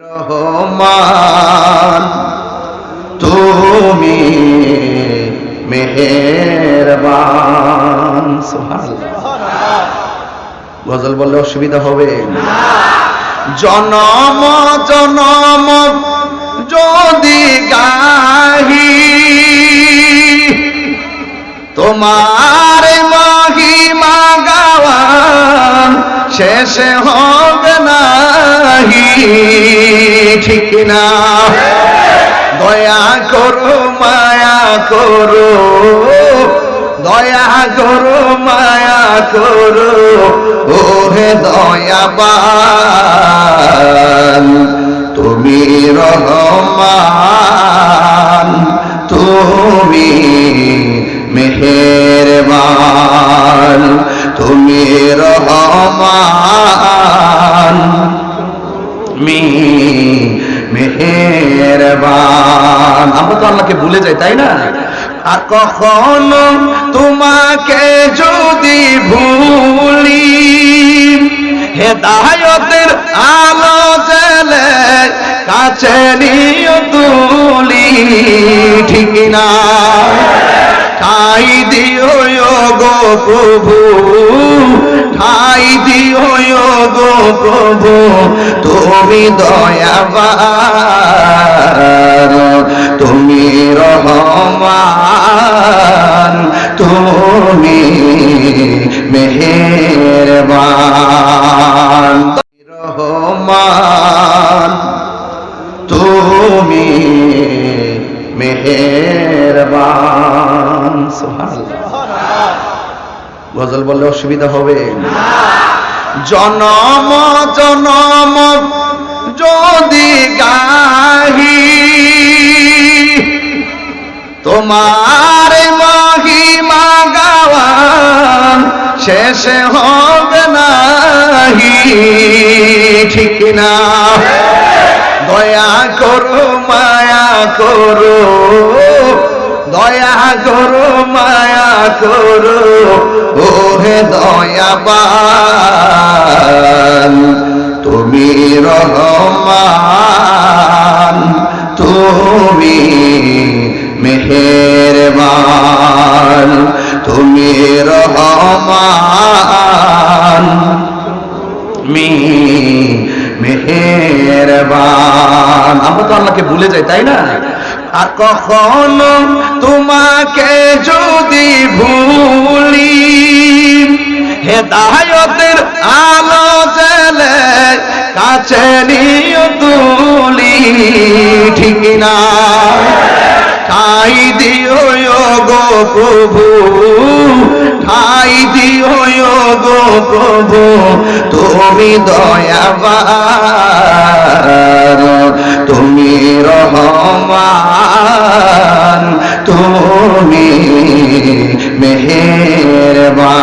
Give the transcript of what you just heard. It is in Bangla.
রহমান, তুমি মেহেরবান। গজল বললে অসুবিধা হবে। জনম জনম, যদি গাহি, তোমার মহিমা গাওয়ান শেষে হবে ঠিক না দয়া করো মায়া করো দয়া করো মায়া করো ও হে দয়াবান। তো আল্লাহকে ভুলে যাই তাই না? আর কখনো তোমাকে যদি ভুলি, হেদায়তের আলো জেলে কাছে নিয়ে তুলি, ঠিক না? ঠাই দিও গো প্রভু, ঠাই দিও গো প্রভু, তুমি দয়াবান। তুমি রহমান, তুমি মেহেরবান। রহমান, তুমি মেহেরবান। গজল বললে অসুবিধা হবে। জনম জনম, যদি গাহি তোমার মহিমা গাওয়ান শেষে হবে নাহি, ঠিক না। দয়া করো, মায়া করো, দয়া করো, মায়া করো ও হে দয়াবান, তুমি রহমান, তুমি মেহেরবান, তুমি রহমান। মি মেহেরবান। আমরা তো আল্লাহকে ভুলে যাই, তাই না? আর কখনো তোমাকে যদি ভুলি, হেদায়তের আলো জেলে কাছে নিয়ে তুলি, ঠিক না? প্রভু ঠাই দিও গো প্রভু তুমি দয়াবার তুমি রহমান তুমি মেহেরবান।